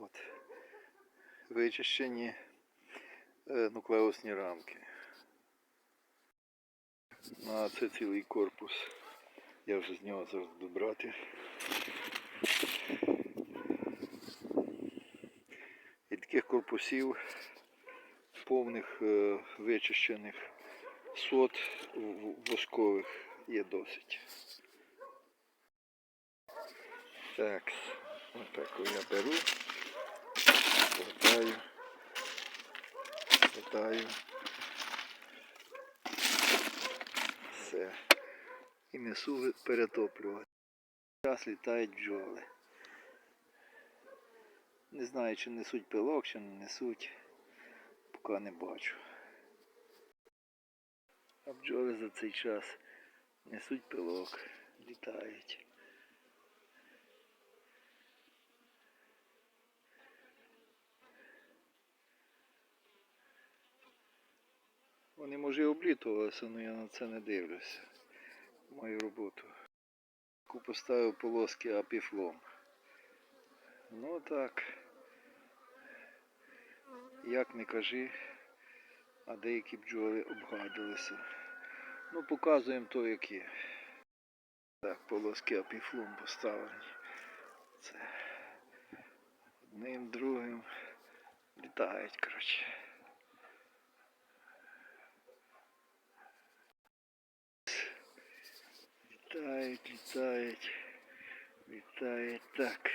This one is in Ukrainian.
От. Вичищені е, нуклеусні рамки. Ну, А це цілий корпус. Я вже з нього зараз буду брати. І таких корпусів повних е, вичищених сот воскових є досить. Так, отак я беру, гортаю, гортаю. Все. І несу перетоплювати. Зараз літають бджоли. Не знаю, чи несуть пилок, чи не несуть. Поки не бачу. А бджоли за цей час несуть пилок, літають. Вони може і облітувалися, але я на це не дивлюся. Мою роботу. Поставив полоски апіфлом. Ну так. Як не кажи, а деякі бджоли обгадилися. Ну, показуємо то, як є. Так, полоски апіфлом поставлені. Це одним, другим. Літають, коротше. Літають, літають, літають так.